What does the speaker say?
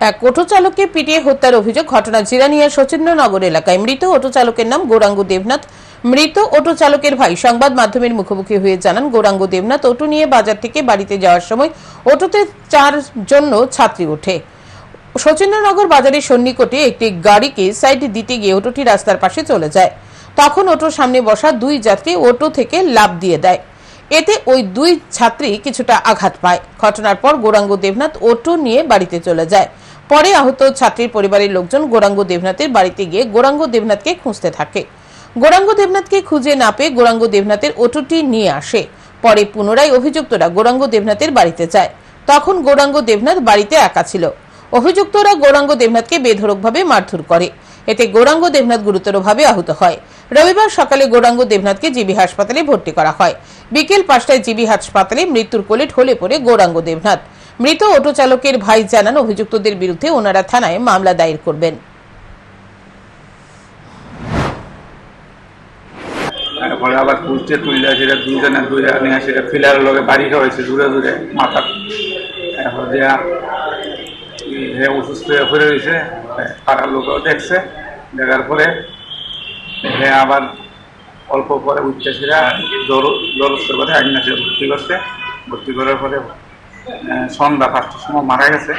এক অটো চালককে পিটিয়ে হত্যার অভিযোগ ঘটনা জিরানিয়া সচিন্দ্রনগর এলাকায়। মৃত অটো চালকের নাম গৌরাঙ্গ দেবনাথ। মৃত অটো চালকের ভাই সংবাদ মাধ্যমের মুখোমুখি হয়ে জানান, গৌরাঙ্গ দেবনাথ অটো নিয়ে বাজার থেকে বাড়িতে যাওয়ার সময় অটোতে চার জন্য ছাত্রী ওঠে। সচিন্দ্রনগর বাজারের সন্নিকটে একটি গাড়িকে সাইড দিতে গিয়ে অটোটি রাস্তার পাশে চলে যায়। তখন অটোর সামনে বসা দুই যাত্রী অটো থেকে লাফ দিয়ে দেয়। এতে ওই দুই ছাত্রী কিছুটা আঘাত পায়। ঘটনার পর গৌরাঙ্গ দেবনাথ অটো নিয়ে বাড়িতে চলে যায়। পরে আহত ছাত্রীর পরিবারের লোকজন গৌরাঙ্গ দেবনাথের বাড়িতে গিয়ে গৌরাঙ্গ দেবনাথকে খুঁজতে থাকে। গৌরাঙ্গ দেবনাথকে খুঁজে না পেয়ে গৌরাঙ্গ দেবনাথের অটোটি নিয়ে আসে। পরে পুনরায় অভিযুক্তরা গৌরাঙ্গ দেবনাথের বাড়িতে যায়। তখন গৌরাঙ্গ দেবনাথ বাড়িতে একা ছিল। অভিযুক্তরা গৌরাঙ্গ দেবনাথকে বেধড়কভাবে মারধর করে। এতে গৌরাঙ্গ দেবনাথ গুরুতরভাবে আহত হয়। রবিবার সকালে গৌরাঙ্গ দেবনাথকে জিবি হাসপাতালে ভর্তি করা হয়। বিকেল পাঁচটায় জিবি হাসপাতালে মৃত্যুর কোলে ঢলে পড়ে গৌরাঙ্গ দেবনাথ। মৃত অটো চালকের ভাই জানান, অভিযুক্তদের বিরুদ্ধে ওনারা থানায় মামলা দায়ের করবেন। তারপরে আবার তুললে সেটা দুজনে দূরে নিয়ে সেটা ফিলার লগে বাড়ি হয়েছে, দূরে দূরে, মাথা। এখন ই- অসুস্থ হয়ে পড়ে রয়েছে পাড়ার লোকও দেখছে, দেখার পরে হ্যাঁ আবার অল্প পরে উচ্চাসীরা জলস্থ করে আইনাসে ভর্তি করছে। ভর্তি করার পরে সন্ধ্যা পাঁচটার সময় মারা গেছে।